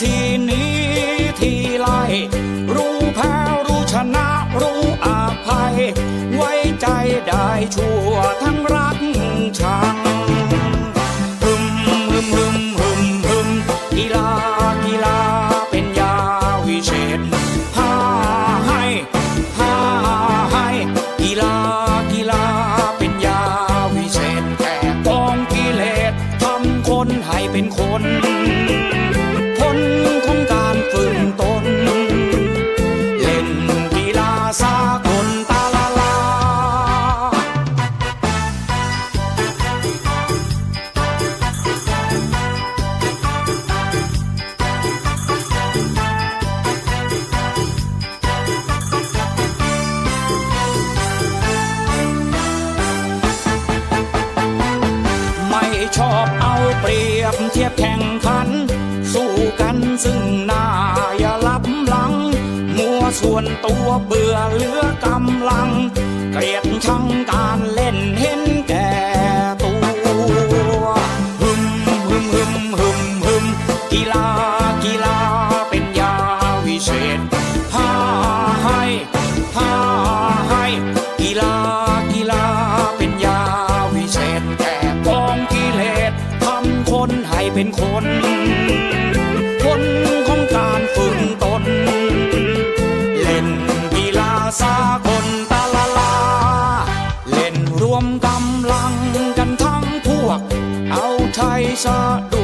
ที่นี้ที่ไรรู้แพ้รู้ชนะรู้อภัย ไว้ใจได้ชั่วทั้งรัก เบื่อเหลือกำลัง เกลียดชัง วมกำลังกันทั้งพวก เอาชัยสะดุ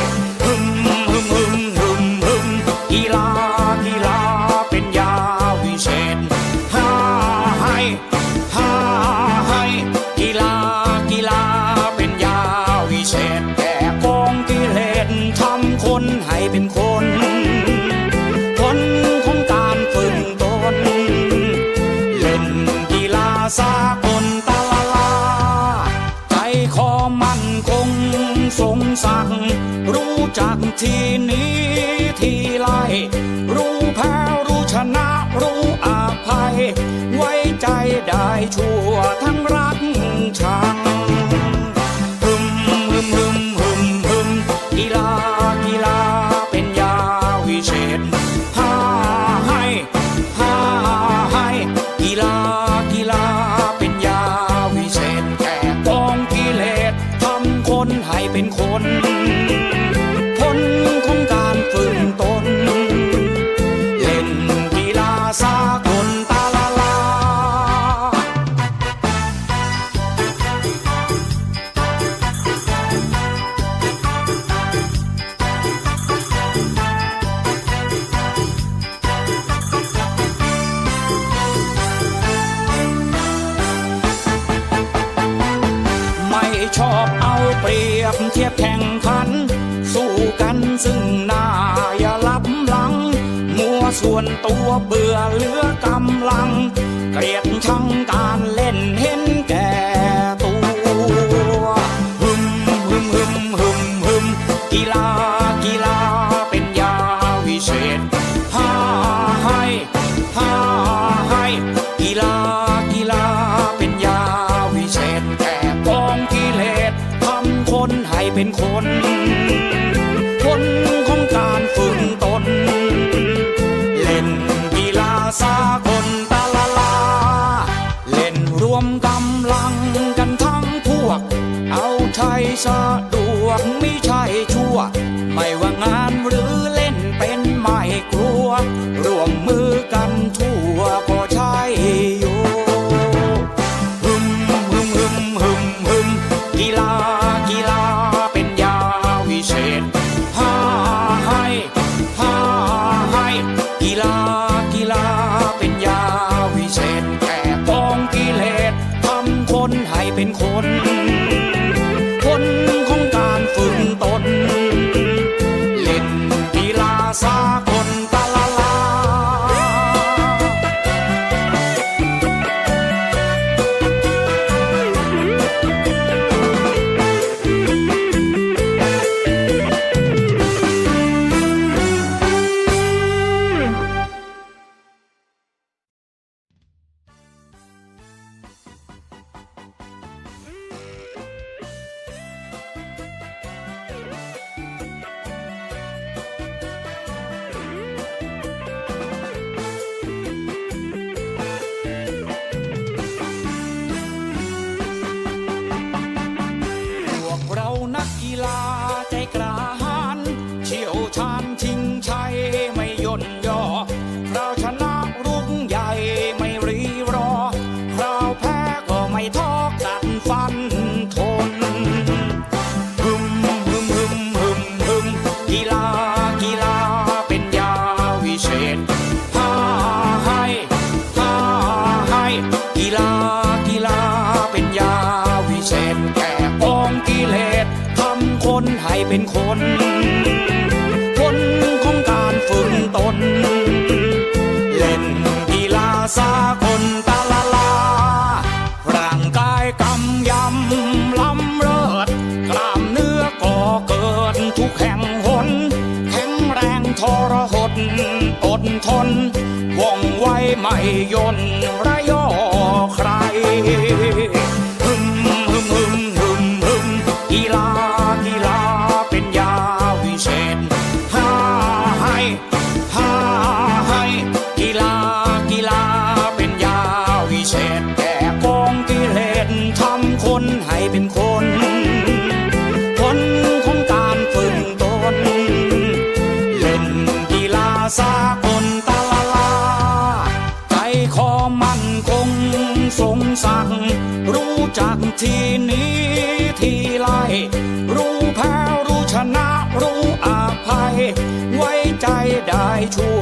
ทรงสั่งรู้จักทีนี้ทีไรรู้แพ้รู้ชนะรู้อภัย ไว้ใจได้ชั่วทั้งรักชัง บเทียบแข่งขัน สู้กันซึ่งหน้าอย่าลับหลัง มัวส่วนตัวเบื่อเหลือกำลัง เกลียดชังการเล่น saw ไม่ทอกันฟันทนฮึมฮึมฮึมฮึมฮึมกีฬากีฬาเป็นยาวิเศษพาให้พาให้กีฬากีฬาเป็นยาวิเศษแก่กองกิเลสทำคนให้เป็นคนคนของการฝึกตนเล่นกีฬาสาก ยนระยอใคร ไว้ใจได้ชั่ว